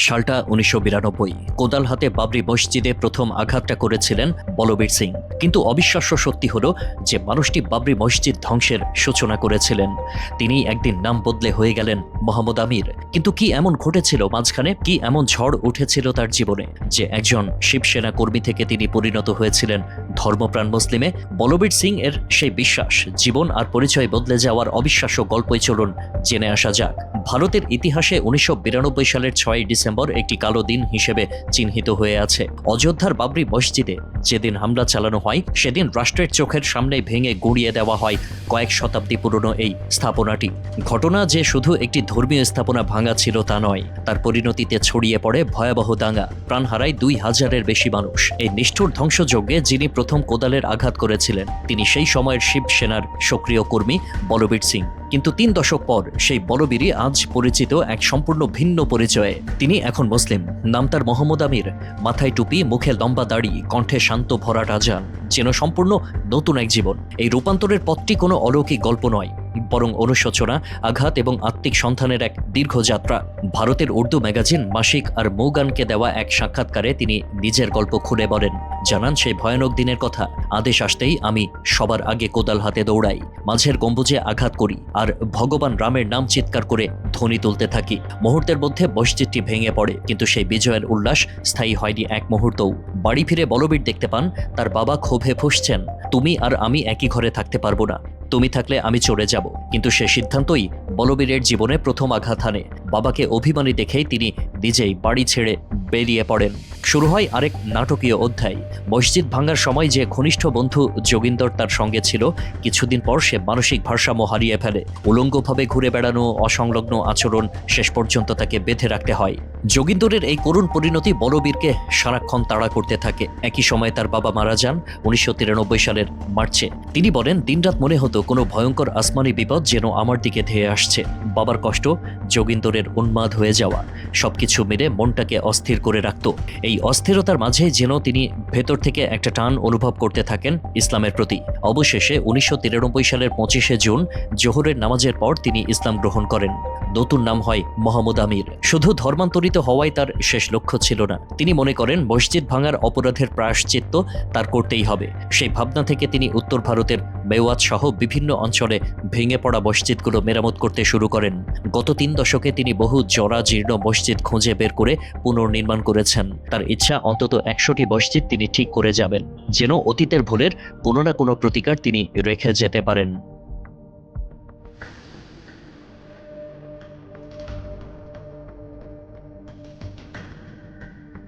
সালটা উনিশশো বিরানব্বই। কোদাল হাতে বাবরি মসজিদে প্রথম আঘাতটা করেছিলেন বলবীর সিং। কিন্তু অবিশ্বাস্য সত্যি হল যে মানুষটি বাবরি মসজিদ ধ্বংসের সূচনা করেছিলেন। তিনি একদিন নাম বদলে হয়ে গেলেন মোহাম্মদ আমির। কিন্তু কি এমন ঘটেছিল মাঝখানে? কি এমন ঝড় উঠেছিল তার জীবনে যে একজন শিবসেনা কর্মী থেকে তিনি পরিণত হয়েছিলেন ধর্মপ্রাণ মুসলিমে? বলবীর সিং এর সেই বিশ্বাস, জীবন আর পরিচয় বদলে যাওয়ার অবিশ্বাস্য গল্পই চলুন জেনে আসা যাক। ভারতের ইতিহাসে উনিশশো বিরানব্বই সালের ছয় ডিসেম্বর একটি কালো দিন হিসেবে চিহ্নিত হয়ে আছে। অযোধ্যার বাবরি মসজিদে যেদিন হামলা চালানো হয়, সেদিন রাষ্ট্রের চোখের সামনে ভেঙে গুঁড়িয়ে দেওয়া হয় কয়েক শতাব্দী পুরনো এই স্থাপনাটি। ঘটনা যে শুধু একটি ধর্মীয় স্থাপনা ভাঙা ছিল তা নয়। তার পরিণতিতে ছড়িয়ে পড়ে ভয়াবহ দাঙ্গা। প্রাণ হারায় দুই হাজারের বেশি মানুষ। এই নিষ্ঠুর ধ্বংসযজ্ঞে যিনি প্রথম কোদালের আঘাত করেছিলেন, তিনি সেই সময়ের শিবসেনার সক্রিয় কর্মী বলবীর সিং। কিন্তু তিন দশক পর সেই বলবীরই আজ পরিচিত এক সম্পূর্ণ ভিন্ন পরিচয়ে। তিনি এখন মুসলিম। নাম তার মোহাম্মদ আমির। মাথায় টুপি, মুখে লম্বা দাড়ি, কণ্ঠে শান্ত ভরাট আজান যেন সম্পূর্ণ নতুন এক জীবন। এই রূপান্তরের পথটি কোনো অলৌকিক গল্প নয়। বরং অনুশোচনা, আঘাত এবং আত্মিক সন্ধানের এক দীর্ঘ যাত্রা। ভারতের উর্দু ম্যাগাজিন মাসিক আর মৌগানকে দেওয়া এক সাক্ষাৎকারে তিনি নিজের গল্প খুলে বলেন, জানান সেই ভয়ানক দিনের কথা। আদেশ আসতেই আমি সবার আগে কোদাল হাতে দৌড়াই, মাঝের গম্বুজে আঘাত করি আর ভগবান রামের নাম চিৎকার করে ধ্বনি তুলতে থাকি। মুহূর্তের মধ্যে মসজিদটি ভেঙে পড়ে, কিন্তু সেই বিজয়ের উল্লাস স্থায়ী হয়নি এক মুহূর্তও। বাড়ি ফিরে বলবীর দেখতে পান, তার বাবা ক্ষোভে ফুসছেন, তুমি আর আমি একই ঘরে থাকতে পারব না। তুমি থাকলে আমি চলে যাব। কিন্তু সে সিদ্ধান্তই বলবীরের জীবনে প্রথম আঘাত হানে। বাবাকে অভিমানী দেখেই তিনি নিজেই বাড়ি ছেড়ে বেরিয়ে পড়েন। শুরু হয় আরেক নাটকীয় অধ্যায়। মসজিদ ভাঙার সময় যে ঘনিষ্ঠ বন্ধু যোগিন্দর তার সঙ্গে ছিল, কিছুদিন পর সে মানসিক ভারসাম্য হারিয়ে ফেলে। উলঙ্গভাবে ঘুরে বেড়ানো, অসংলগ্ন আচরণ শেষ পর্যন্ত তাকে বেঁধে রাখতে হয়। যোগিন্দরের এই করুণ পরিণতি বলবীরকে সারাক্ষণ তাড়া করতে থাকে। একই সময় তার বাবা মারা যান উনিশশো তিরানব্বই সালের মার্চে। তিনি বলেন, দিনরাত মনে হতো কোনো ভয়ঙ্কর আসমানি বিপদ যেন আমার দিকে ধেয়ে আসছে। বাবার কষ্ট, যোগিন্দরের উন্মাদ হয়ে যাওয়া, সবকিছু মিলে মনটাকে অস্থির করে রাখত। এই অস্থিরতার মাঝে যেন তিনি ভেতর থেকে একটা টান অনুভব করতে থাকেন ইসলামের প্রতি। অবশেষে উনিশশো তিরানব্বই সালের পঁচিশে জুন, জোহরের নামাজের পর তিনি ইসলাম গ্রহণ করেন। নতুন নাম হয় মোহাম্মদ আমির। শুধু ধর্মান্তরিত হওয়াই তার শেষ লক্ষ্য ছিল না। তিনি মনে করেন, মসজিদ ভাঙার অপরাধের প্রায়শ্চিত্ত তার করতেই হবে। সেই ভাবনা থেকে তিনি উত্তর ভারতের মেওয়াত সহ বিভিন্ন অঞ্চলে ভেঙে পড়া মসজিদগুলো মেরামত করতে শুরু করেন। গত তিন দশকে তিনি বহু জরা জীর্ণ মসজিদ খুঁজে বের করে পুনর্নির্মাণ করেছেন। তার ইচ্ছা অন্তত একশোটি মসজিদ তিনি ঠিক করে যাবেন, যেন অতীতের ভুলের কোনো না কোনো প্রতিকার তিনি রেখে যেতে পারেন।